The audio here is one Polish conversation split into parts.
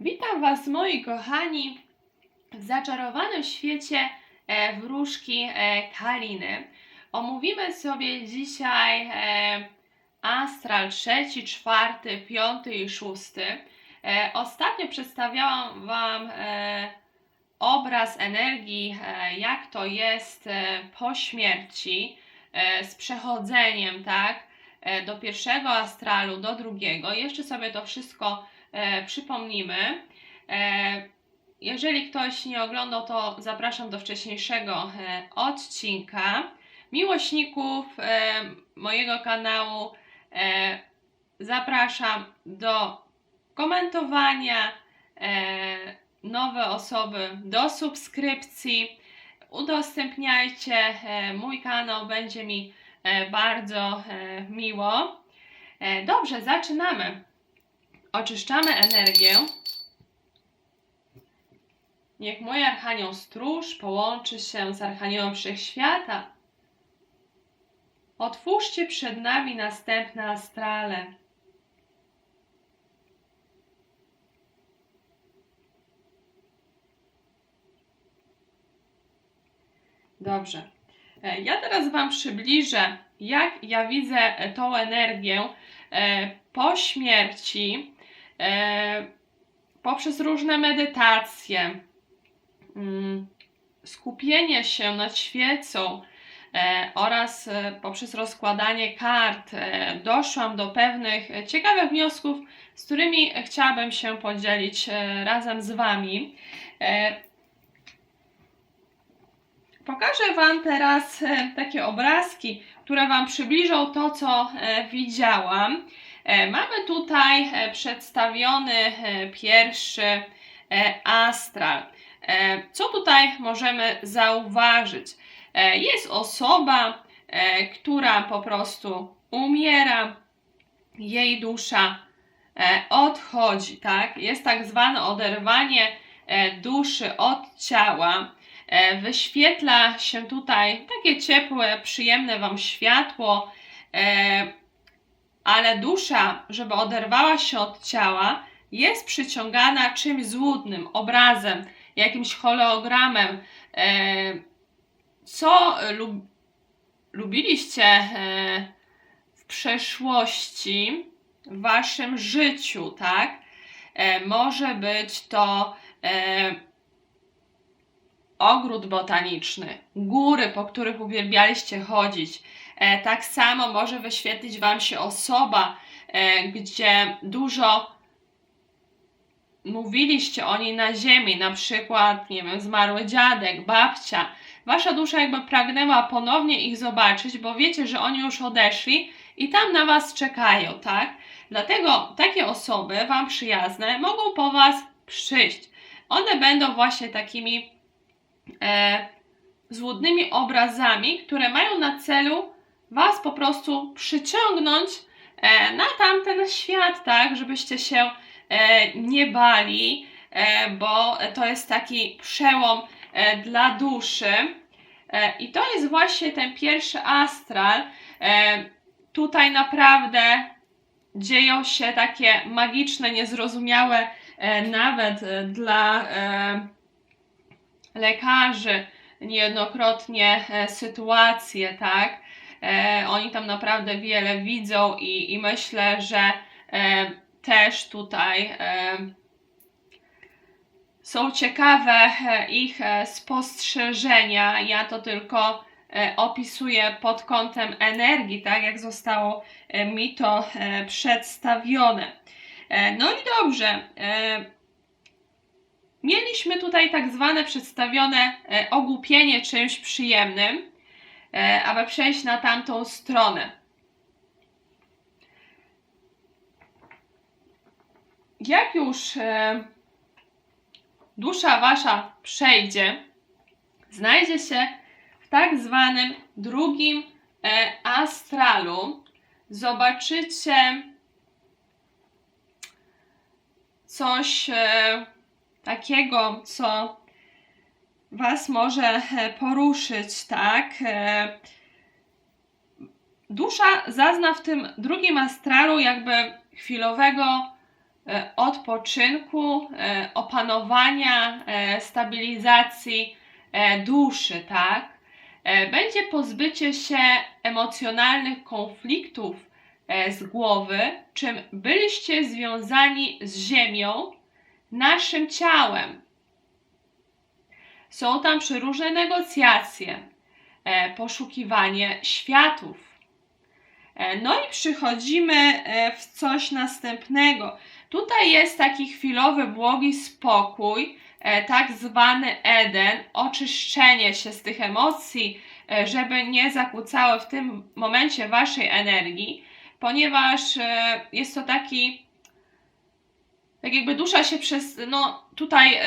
Witam Was, moi kochani, w zaczarowanym świecie e, wróżki e, Kaliny. Omówimy sobie dzisiaj e, astral trzeci, czwarty, piąty i szósty. Ostatnio przedstawiałam Wam obraz energii, jak to jest po śmierci, z przechodzeniem, tak, do pierwszego astralu, do drugiego. Jeszcze sobie to wszystko e, przypomnimy. E, jeżeli ktoś nie oglądał, to zapraszam do wcześniejszego e, odcinka. Miłośników e, mojego kanału e, zapraszam do komentowania, e, nowe osoby do subskrypcji. Udostępniajcie e, mój kanał, będzie mi e, bardzo e, miło. E, Dobrze, zaczynamy. Oczyszczamy energię. Niech mój Archanioł Stróż połączy się z Archaniołem Wszechświata. Otwórzcie przed nami następne astrale. Dobrze. E, Ja teraz Wam przybliżę, jak ja widzę e, tą energię e, po śmierci, poprzez różne medytacje, mm, skupienie się nad świecą e, oraz e, poprzez rozkładanie kart e, doszłam do pewnych e, ciekawych wniosków, z którymi chciałabym się podzielić e, razem z Wami. E, Pokażę Wam teraz e, takie obrazki, które Wam przybliżą to, co e, widziałam. E, Mamy tutaj e, przedstawiony e, pierwszy astral. Co tutaj możemy zauważyć? Jest osoba, która po prostu umiera, jej dusza odchodzi, tak? Jest tak zwane oderwanie duszy od ciała. Wyświetla się tutaj takie ciepłe, przyjemne Wam światło, ale dusza, żeby oderwała się od ciała, jest przyciągana czymś złudnym, obrazem, jakimś hologramem. E, Co lub, lubiliście e, w przeszłości, w Waszym życiu, tak? E, Może być to ogród botaniczny, góry, po których uwielbialiście chodzić. E, tak samo może wyświetlić Wam się osoba, e, gdzie dużo mówiliście o niej na ziemi, na przykład, nie wiem, zmarły dziadek, babcia. Wasza dusza jakby pragnęła ponownie ich zobaczyć, bo wiecie, że oni już odeszli i tam na Was czekają, tak? Dlatego takie osoby Wam przyjazne mogą po Was przyjść. One będą właśnie takimi e, złudnymi obrazami, które mają na celu Was po prostu przyciągnąć e, na tamten świat, tak, żebyście się e, nie bali, e, bo to jest taki przełom dla duszy. I to jest właśnie ten pierwszy astral. Tutaj naprawdę dzieją się takie magiczne, niezrozumiałe nawet dla lekarzy niejednokrotnie sytuacje, tak? E, oni tam naprawdę wiele widzą i, i myślę, że e, też tutaj e, są ciekawe ich spostrzeżenia. Ja to tylko opisuję pod kątem energii, tak jak zostało mi to przedstawione. No i dobrze. Mieliśmy tutaj tak zwane przedstawione ogłupienie czymś przyjemnym, aby przejść na tamtą stronę. Jak już e, dusza wasza przejdzie, znajdzie się w tak zwanym drugim e, astralu. Zobaczycie coś e, takiego, co Was może e, poruszyć, tak? E, Dusza zazna w tym drugim astralu jakby chwilowego e, odpoczynku, opanowania, stabilizacji duszy, tak? Będzie pozbycie się emocjonalnych konfliktów z głowy, czym byliście związani z Ziemią, naszym ciałem. Są tam przeróżne negocjacje, e, poszukiwanie światów. E, No i przychodzimy e, w coś następnego. Tutaj jest taki chwilowy, błogi spokój, tak zwany Eden, oczyszczenie się z tych emocji, żeby nie zakłócały w tym momencie waszej energii, ponieważ jest to taki, tak jakby dusza się przez, no tutaj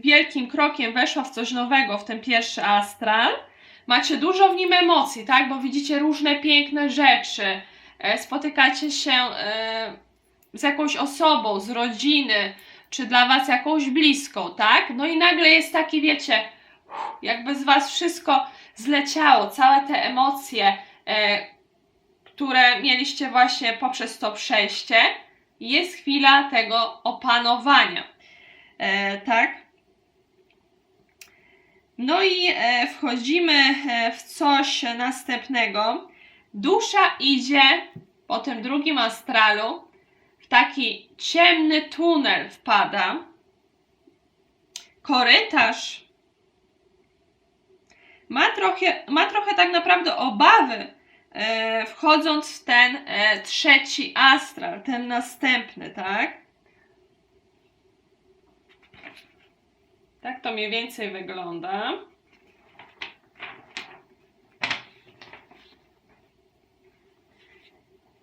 wielkim krokiem weszła w coś nowego, w ten pierwszy astral. Macie dużo w nim emocji, tak? Bo widzicie różne piękne rzeczy. E, Spotykacie się e, z jakąś osobą, z rodziny, czy dla was jakąś bliską, tak? No i nagle jest taki, wiecie, jakby z was wszystko zleciało, całe te emocje, e, które mieliście właśnie poprzez to przejście. Jest chwila tego opanowania, tak? No i e, wchodzimy e, w coś następnego. Dusza idzie po tym drugim astralu w taki ciemny tunel wpada. Korytarz ma trochę, ma trochę tak naprawdę obawy, e, wchodząc w ten trzeci astral, ten następny, tak? Tak to mniej więcej wygląda.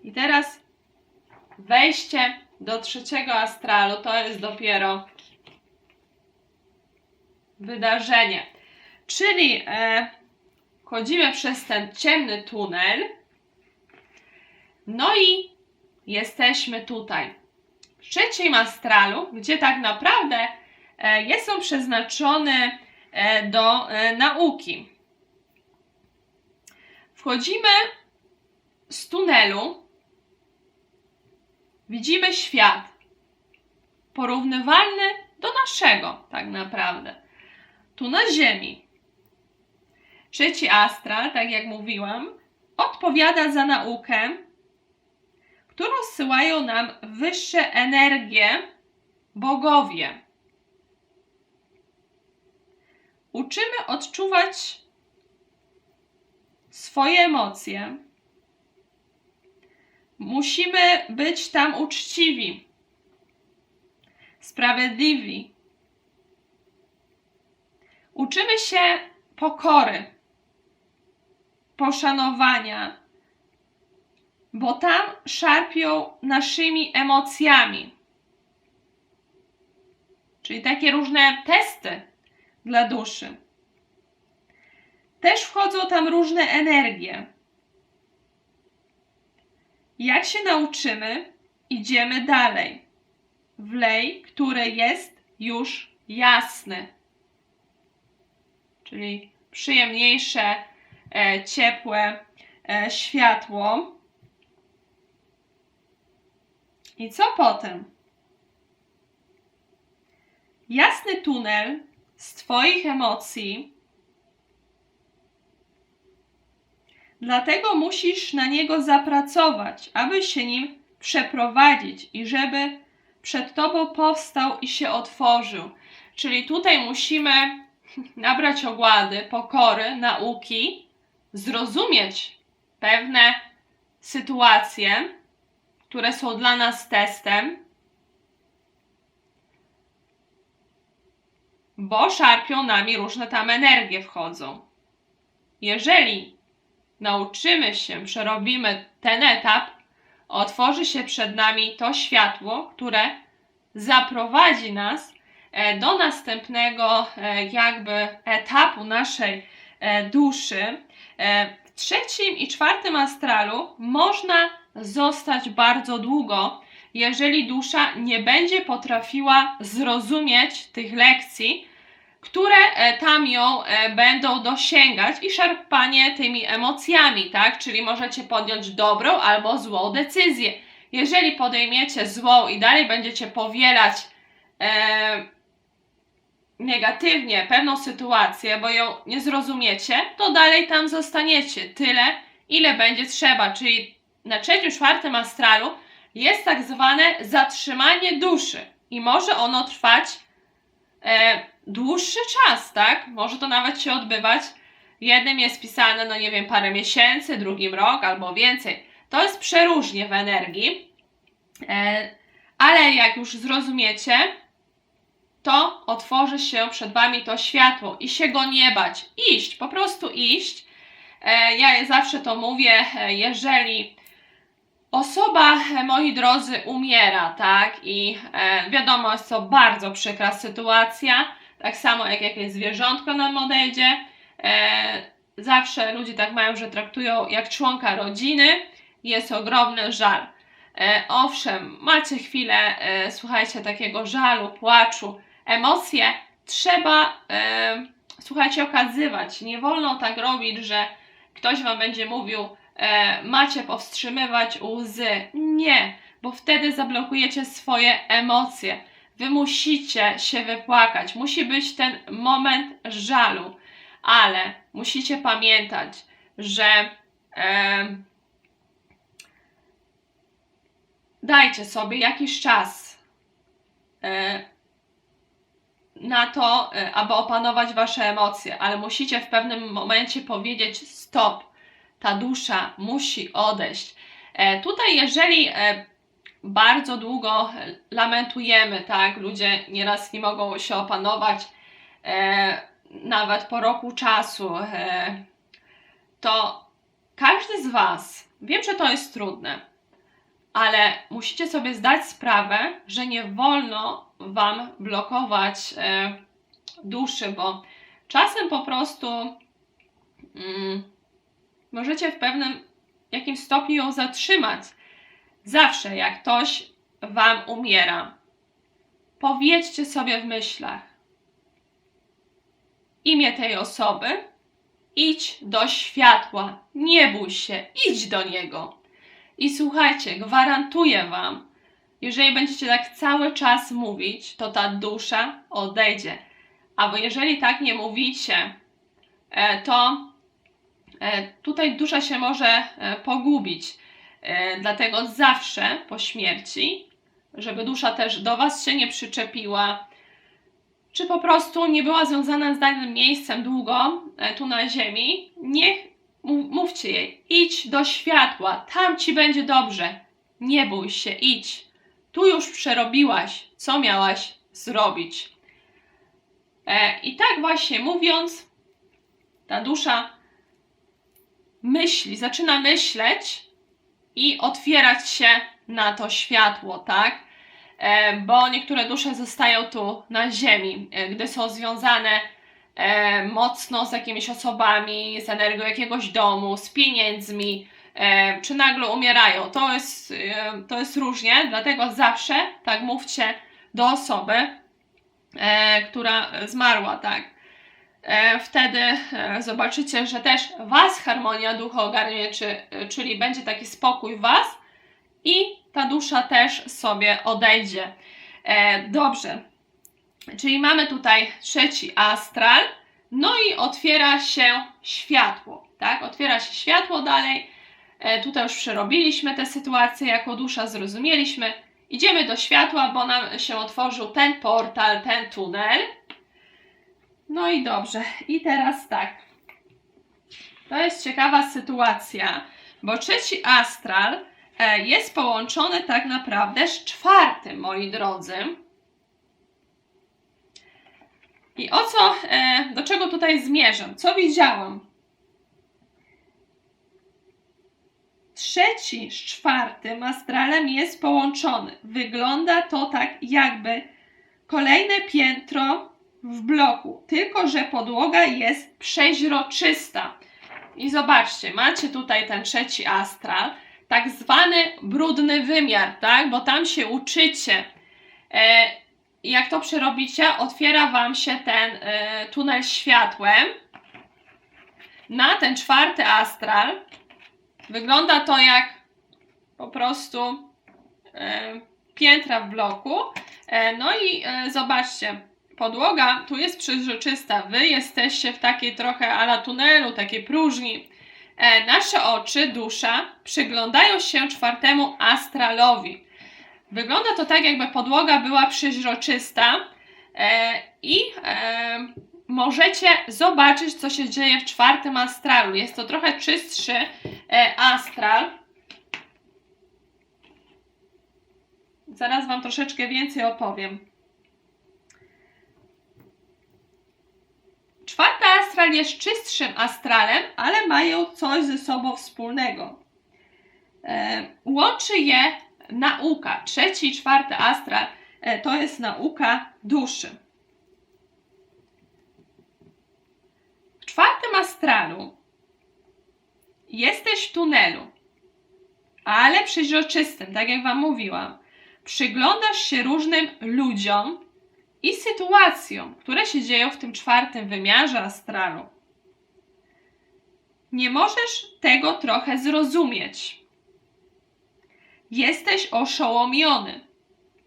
I teraz wejście do trzeciego astralu to jest dopiero wydarzenie. Czyli e, chodzimy przez ten ciemny tunel. No i jesteśmy tutaj. W trzecim astralu, gdzie tak naprawdę e, jest on przeznaczony e, do e, nauki. Wchodzimy z tunelu, widzimy świat porównywalny do naszego, tak naprawdę. Tu na Ziemi. Trzeci astral, tak jak mówiłam, odpowiada za naukę, którą zsyłają nam wyższe energie bogowie. Uczymy odczuwać swoje emocje. Musimy być tam uczciwi, sprawiedliwi. Uczymy się pokory, poszanowania, bo tam szarpią naszymi emocjami. Czyli takie różne testy dla duszy. Też wchodzą tam różne energie. Jak się nauczymy, idziemy dalej. W lej, który jest już jasny. Czyli przyjemniejsze, e, ciepłe e, światło. I co potem? Jasny tunel z Twoich emocji. Dlatego musisz na niego zapracować, aby się nim przeprowadzić i żeby przed Tobą powstał i się otworzył. Czyli tutaj musimy nabrać ogłady, pokory, nauki, zrozumieć pewne sytuacje, które są dla nas testem, bo szarpią nami różne tam energie wchodzą. Jeżeli nauczymy się, przerobimy ten etap, otworzy się przed nami to światło, które zaprowadzi nas e, do następnego e, jakby etapu naszej e, duszy. W trzecim i czwartym astralu można zostać bardzo długo, jeżeli dusza nie będzie potrafiła zrozumieć tych lekcji, które e, tam ją e, będą dosięgać i szarpanie tymi emocjami, tak? Czyli możecie podjąć dobrą albo złą decyzję. Jeżeli podejmiecie złą i dalej będziecie powielać e, negatywnie pewną sytuację, bo ją nie zrozumiecie, to dalej tam zostaniecie tyle, ile będzie trzeba. Czyli na trzecim, czwartym astralu jest tak zwane zatrzymanie duszy i może ono trwać e, dłuższy czas, tak? Może to nawet się odbywać. Jednym jest pisane, no nie wiem, parę miesięcy, drugim rok albo więcej. To jest przeróżnie w energii, e, ale jak już zrozumiecie, to otworzy się przed Wami to światło i się go nie bać. Iść, po prostu iść. E, ja zawsze to mówię, e, jeżeli osoba, e, moi drodzy, umiera, tak, i e, wiadomo, jest to bardzo przykra sytuacja, tak samo jak jakieś zwierzątko nam odejdzie, e, zawsze ludzie tak mają, że traktują jak członka rodziny, jest ogromny żal. E, owszem, macie chwilę, e, słuchajcie, takiego żalu, płaczu, emocje trzeba, e, słuchajcie, okazywać. Nie wolno tak robić, że ktoś wam będzie mówił, macie powstrzymywać łzy. Nie, bo wtedy zablokujecie swoje emocje. Wy musicie się wypłakać. Musi być ten moment żalu, ale musicie pamiętać, że e, dajcie sobie jakiś czas. E, na to, e, aby opanować wasze emocje, ale musicie w pewnym momencie powiedzieć stop. Ta dusza musi odejść. E, tutaj, jeżeli e, bardzo długo lamentujemy, tak, ludzie nieraz nie mogą się opanować, e, nawet po roku czasu, to każdy z Was, wiem, że to jest trudne, ale musicie sobie zdać sprawę, że nie wolno Wam blokować duszy, bo czasem po prostu mm, możecie w pewnym jakimś stopniu ją zatrzymać. Zawsze jak ktoś Wam umiera, powiedzcie sobie w myślach imię tej osoby, idź do światła, nie bój się, idź do niego. I słuchajcie, gwarantuję Wam, jeżeli będziecie tak cały czas mówić, to ta dusza odejdzie. Albo jeżeli tak nie mówicie, e, to tutaj dusza się może e, pogubić. Dlatego zawsze po śmierci, żeby dusza też do Was się nie przyczepiła, czy po prostu nie była związana z danym miejscem długo tu na Ziemi, niech mówcie jej, idź do światła, tam ci będzie dobrze. Nie bój się, idź. Tu już przerobiłaś, co miałaś zrobić. E, I tak właśnie mówiąc, ta dusza myśli, zaczyna myśleć i otwierać się na to światło, tak? E, bo niektóre dusze zostają tu na ziemi, e, gdy są związane e, mocno z jakimiś osobami, z energią jakiegoś domu, z pieniędzmi, czy nagle umierają. To jest, to jest różnie, dlatego zawsze tak mówcie do osoby, która zmarła, tak. E, wtedy e, zobaczycie, że też Was harmonia ducha ogarnie, czy, czyli będzie taki spokój Was i ta dusza też sobie odejdzie. E, dobrze, czyli mamy tutaj trzeci astral, no i otwiera się światło, tak? Otwiera się światło dalej E, tutaj już przerobiliśmy tę sytuację jako dusza, zrozumieliśmy. Idziemy do światła, bo nam się otworzył ten portal, ten tunel. No i dobrze. I teraz tak. To jest ciekawa sytuacja, bo trzeci astral e, jest połączony tak naprawdę z czwartym, moi drodzy. I o co, e, do czego tutaj zmierzam? Co widziałam? trzeci z czwartym astralem jest połączony. Wygląda to tak jakby kolejne piętro w bloku, tylko że podłoga jest przeźroczysta. I zobaczcie, macie tutaj ten trzeci astral, tak zwany brudny wymiar, tak? Bo tam się uczycie. E, jak to przerobicie, otwiera Wam się ten e, tunel światłem na ten czwarty astral Wygląda to jak po prostu e, piętra w bloku. E, no i e, zobaczcie, podłoga tu jest przezroczysta. Wy jesteście w takiej trochę ala tunelu, takiej próżni. E, nasze oczy, dusza przyglądają się czwartemu astralowi. Wygląda to tak, jakby podłoga była przeźroczysta e, i e, możecie zobaczyć, co się dzieje w czwartym astralu. Jest to trochę czystszy e, astral. Zaraz Wam troszeczkę więcej opowiem. Czwarty astral jest czystszym astralem, ale mają coś ze sobą wspólnego. E, łączy je nauka. Trzeci i czwarty astral e, to jest nauka duszy. W czwartym astralu jesteś w tunelu, ale przeźroczystym, tak jak Wam mówiłam. Przyglądasz się różnym ludziom i sytuacjom, które się dzieją w tym czwartym wymiarze astralu. Nie możesz tego trochę zrozumieć. Jesteś oszołomiony,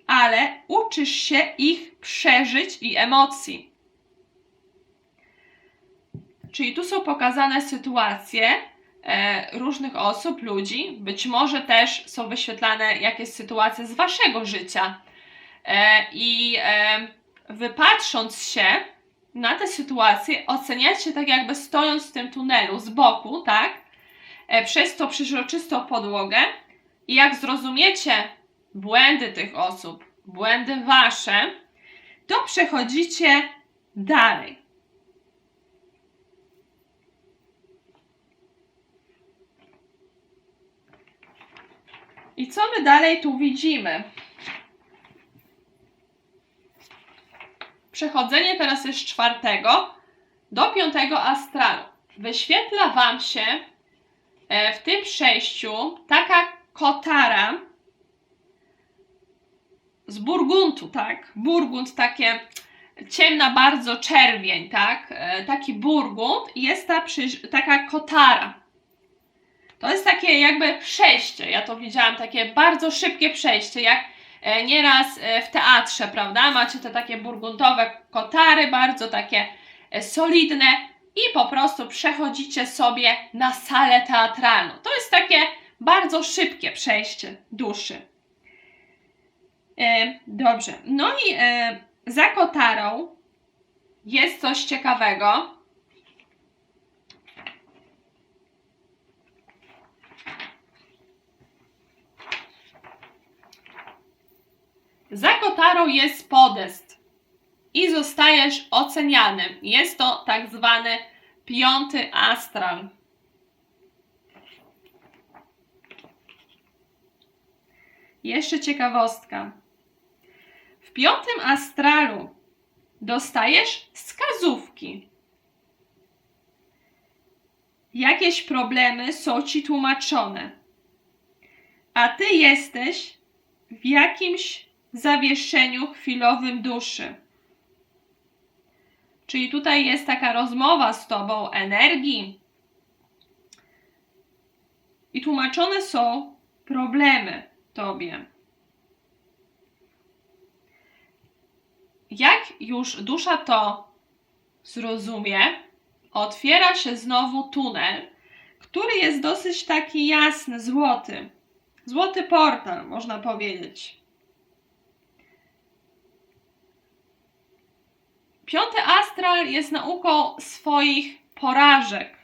ale uczysz się ich przeżyć i emocji. Czyli tu są pokazane sytuacje e, różnych osób, ludzi. Być może też są wyświetlane jakieś sytuacje z waszego życia. E, I e, wypatrząc się na te sytuacje, oceniacie tak jakby stojąc w tym tunelu z boku, tak? E, przez tą przeźroczystą podłogę. I jak zrozumiecie błędy tych osób, błędy wasze, to przechodzicie dalej. I co my dalej tu widzimy? Przechodzenie teraz jest czwartego do piątego astralu. Wyświetla Wam się e, w tym przejściu taka kotara z burguntu, tak? Burgund, takie ciemna bardzo czerwień, tak? E, Taki burgund i jest ta taka kotara. To jest takie jakby przejście. Ja to widziałam, takie bardzo szybkie przejście, jak nieraz e, w teatrze, prawda? Macie te takie burgundowe kotary, bardzo takie e, solidne i po prostu przechodzicie sobie na salę teatralną. To jest takie bardzo szybkie przejście duszy. E, dobrze. No i e, za kotarą jest coś ciekawego. Za kotarą jest podest i zostajesz ocenianym. Jest to tak zwany piąty astral. Jeszcze ciekawostka. W piątym astralu dostajesz wskazówki. Jakieś problemy są ci tłumaczone, a ty jesteś w jakimś zawieszeniu chwilowym duszy. Czyli tutaj jest taka rozmowa z tobą energii. I tłumaczone są problemy tobie. Jak już dusza to zrozumie, otwiera się znowu tunel, który jest dosyć taki jasny, złoty. Złoty portal, można powiedzieć. Piąty astral jest nauką swoich porażek,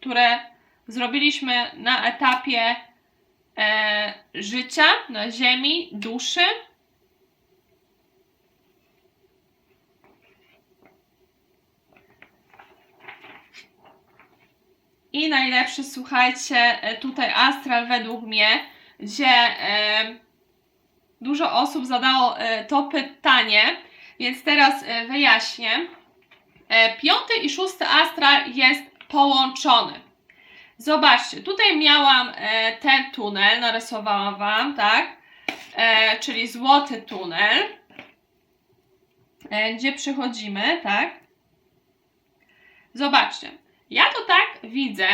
które zrobiliśmy na etapie e, życia na Ziemi, duszy. I najlepszy, słuchajcie, e, tutaj astral według mnie, gdzie e, dużo osób zadało e, to pytanie, więc teraz e, wyjaśnię. E, Piąty i szósty astral jest połączony. Zobaczcie, tutaj miałam ten tunel, narysowałam Wam, tak? Czyli złoty tunel, gdzie przechodzimy, tak? Zobaczcie, ja to tak widzę,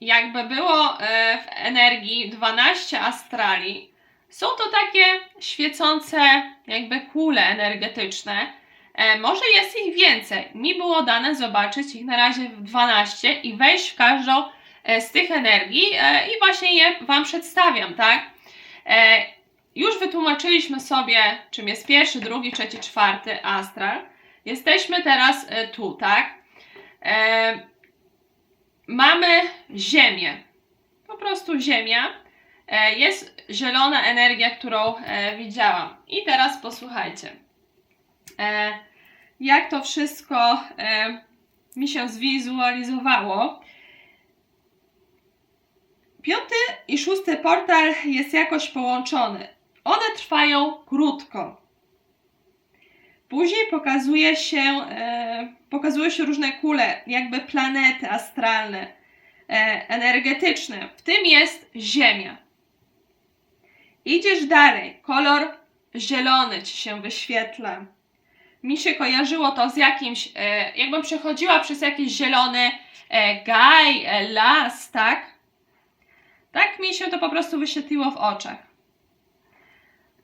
jakby było w energii 12 astrali. Są to takie świecące jakby kule energetyczne. E, może jest ich więcej. Mi było dane zobaczyć ich na razie w 12 i wejść w każdą e, z tych energii e, i właśnie je Wam przedstawiam, tak? E, już wytłumaczyliśmy sobie, czym jest pierwszy, drugi, trzeci, czwarty astral. Jesteśmy teraz e, tu, tak? E, mamy Ziemię. Po prostu Ziemia. E, jest zielona energia, którą e, widziałam. I teraz posłuchajcie. E, jak to wszystko mi się zwizualizowało. Piąty i szósty portal jest jakoś połączony. One trwają krótko. Później pokazuje się, e, pokazują się różne kule, jakby planety astralne, energetyczne. W tym jest Ziemia. Idziesz dalej, kolor zielony ci się wyświetla. Mi się kojarzyło to z jakimś, e, jakbym przechodziła przez jakiś zielony e, gaj, e, las, tak? Tak mi się to po prostu wyświetliło w oczach.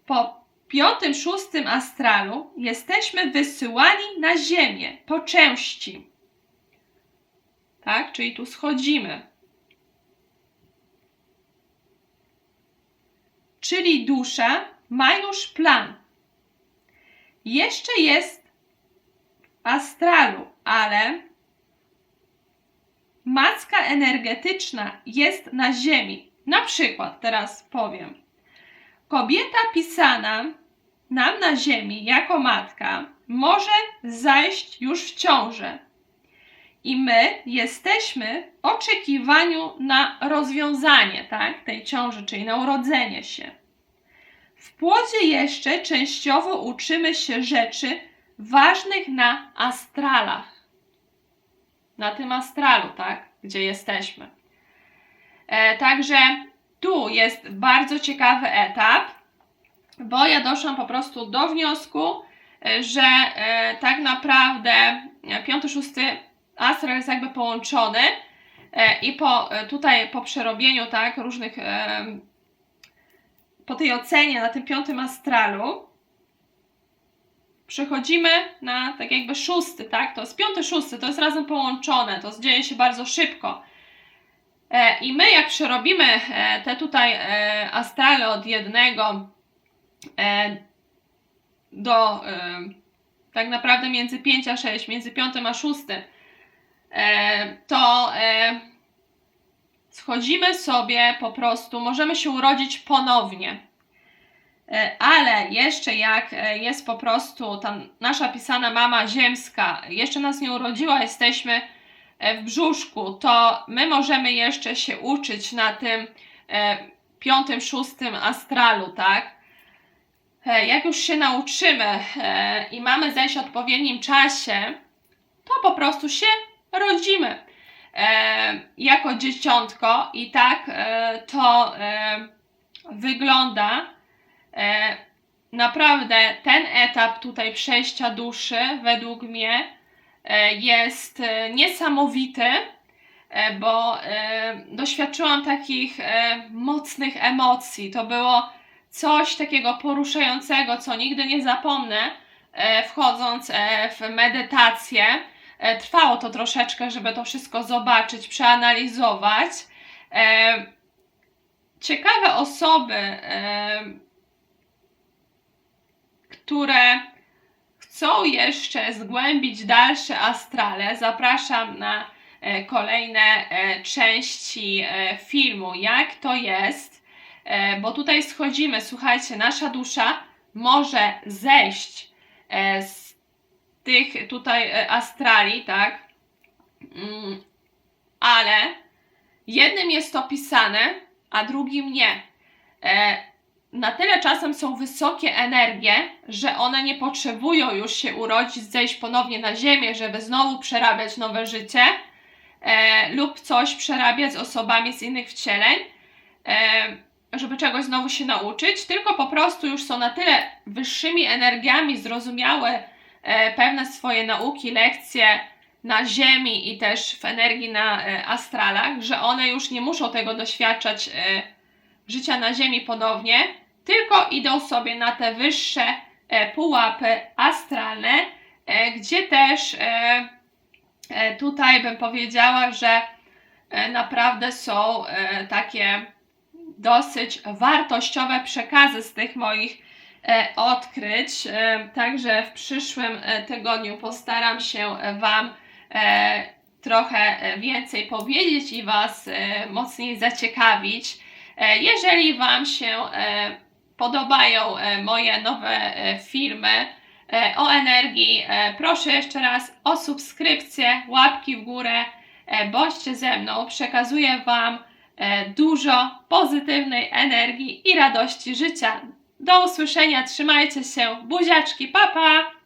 Po piątym, szóstym astralu jesteśmy wysyłani na Ziemię po części. Tak? Czyli tu schodzimy. Czyli dusza ma już plan. Jeszcze jest astralu, ale macka energetyczna jest na Ziemi. Na przykład, teraz powiem, kobieta pisana nam na Ziemi jako matka może zajść już w ciążę. I my jesteśmy w oczekiwaniu na rozwiązanie tak, tej ciąży, czyli na urodzenie się. W płodzie jeszcze częściowo uczymy się rzeczy ważnych na astralach. Na tym astralu, tak, gdzie jesteśmy. E, także tu jest bardzo ciekawy etap, bo ja doszłam po prostu do wniosku, e, że e, tak naprawdę e, piąty, szósty astral jest jakby połączony e, i po e, tutaj po przerobieniu tak różnych e, po tej ocenie na tym piątym astralu przechodzimy na tak jakby szósty, tak? To jest piąty, szósty, to jest razem połączone, to dzieje się bardzo szybko. E, I my jak przerobimy e, te tutaj e, astrale od jednego e, do tak naprawdę między 5 a 6, między piątym a szóstym, e, to schodzimy sobie po prostu, możemy się urodzić ponownie. E, Ale jeszcze jak e, jest po prostu ta nasza pisana mama ziemska, jeszcze nas nie urodziła, jesteśmy e, w brzuszku, to my możemy jeszcze się uczyć na tym piątym, szóstym astralu, tak? Jak już się nauczymy i mamy zejść w odpowiednim czasie, to po prostu się rodzimy jako dzieciątko i tak e, to e, wygląda. E, naprawdę ten etap tutaj przejścia duszy według mnie e, jest e, niesamowity, e, bo e, doświadczyłam takich e, mocnych emocji. To było coś takiego poruszającego, co nigdy nie zapomnę, e, wchodząc e, w medytację. E, Trwało to troszeczkę, żeby to wszystko zobaczyć, przeanalizować. E, Ciekawe osoby, e, które chcą jeszcze zgłębić dalsze astrale, zapraszam na kolejne części filmu, jak to jest, bo tutaj schodzimy, słuchajcie, nasza dusza może zejść z tych tutaj e, astrali, tak? Mm, ale jednym jest to pisane, a drugim nie. E, na tyle czasem są wysokie energie, że one nie potrzebują już się urodzić, zejść ponownie na ziemię, żeby znowu przerabiać nowe życie e, lub coś przerabiać z osobami z innych wcieleń, żeby czegoś znowu się nauczyć, tylko po prostu już są na tyle wyższymi energiami zrozumiałe pewne swoje nauki, lekcje na Ziemi i też w energii na e, astralach, że one już nie muszą tego doświadczać e, życia na Ziemi ponownie, tylko idą sobie na te wyższe e, pułapy astralne, e, gdzie też e, e, tutaj bym powiedziała, że e, naprawdę są e, takie dosyć wartościowe przekazy z tych moich e, odkryć. E, Także w przyszłym e, tygodniu postaram się e, Wam e, trochę e, więcej powiedzieć i Was e, mocniej zaciekawić. E, Jeżeli Wam się e, podobają e, moje nowe e, filmy e, o energii, e, proszę jeszcze raz o subskrypcję, łapki w górę. E, Bądźcie ze mną, przekazuję Wam e, dużo pozytywnej energii i radości życia. Do usłyszenia, trzymajcie się, buziaczki, papa! Pa!